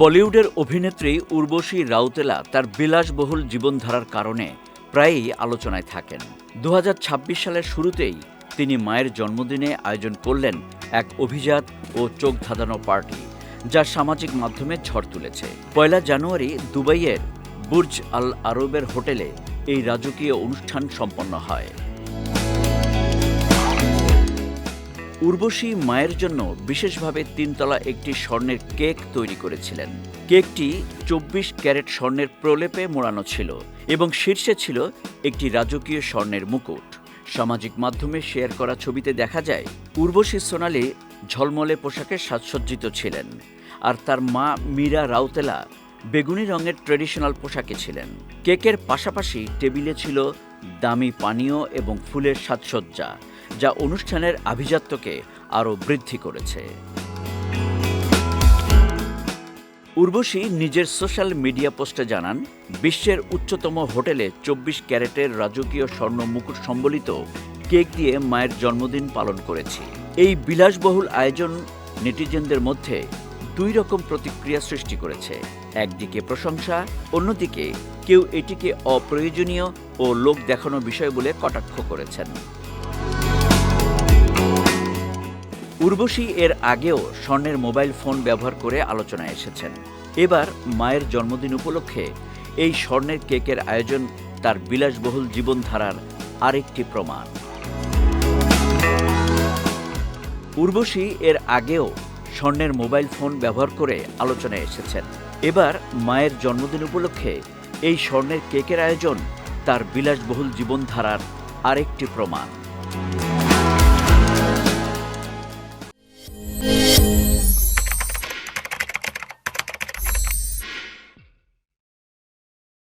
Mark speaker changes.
Speaker 1: বলিউডের অভিনেত্রী উর্বশী রাউতেলা তার বিলাসবহুল জীবনধারার কারণে প্রায়ই আলোচনায় থাকেন। দু হাজার ছাব্বিশ সালের শুরুতেই তিনি মায়ের জন্মদিনে আয়োজন করলেন এক অভিজাত ও চোখ ধাঁধানো পার্টি, যা সামাজিক মাধ্যমে ঝড় তুলেছে। পয়লা জানুয়ারি দুবাইয়ের বুর্জ আল আরবের হোটেলে এই রাজকীয় অনুষ্ঠান সম্পন্ন হয়। উর্বশী মায়ের জন্য বিশেষভাবে তিনতলা একটি স্বর্ণের কেক তৈরি করেছিলেন। কেকটি চব্বিশ ক্যারেট স্বর্ণের প্রলেপে মোড়ানো ছিল এবং শীর্ষে ছিল একটি রাজকীয় স্বর্ণের মুকুট। সামাজিক মাধ্যমে শেয়ার করা ছবিতে দেখা যায়, উর্বশী সোনালি ঝলমলে পোশাকে সাজসজ্জিত ছিলেন আর তার মা মীরা রাউতেলা বেগুনি রঙের ট্রেডিশনাল পোশাকে ছিলেন। কেকের পাশাপাশি টেবিলে ছিল দামি পানীয় এবং ফুলের সাজসজ্জা, যা অনুষ্ঠানের আভিজাত্যকে আরও বৃদ্ধি করেছে। উর্বশী নিজের সোশ্যাল মিডিয়া পোস্টে জানান, বিশ্বের উচ্চতম হোটেলে চব্বিশ ক্যারেটের রাজকীয় স্বর্ণ মুকুট সম্বলিত কেক দিয়ে মায়ের জন্মদিন পালন করেছি। এই বিলাসবহুল আয়োজন নেটিজেনদের মধ্যে দুই রকম প্রতিক্রিয়া সৃষ্টি করেছে। একদিকে প্রশংসা, অন্যদিকে কেউ এটিকে অপ্রয়োজনীয় ও লোক দেখানো বিষয় বলে কটাক্ষ করেছেন। উর্বশী এর আগেও স্বর্ণের মোবাইল ফোন ব্যবহার করে আলোচনায় এসেছেন। এবার মায়ের জন্মদিন উপলক্ষে এই স্বর্ণের কেকের আয়োজন তার বিলাসবহুল জীবনধারার আরেকটি প্রমাণ। উর্বশী এর আগেও স্বর্ণের মোবাইল ফোন ব্যবহার করে আলোচনায় এসেছেন। এবার মায়ের জন্মদিন উপলক্ষে এই স্বর্ণের কেকের আয়োজন তার বিলাসবহুল জীবনধারার আরেকটি প্রমাণ।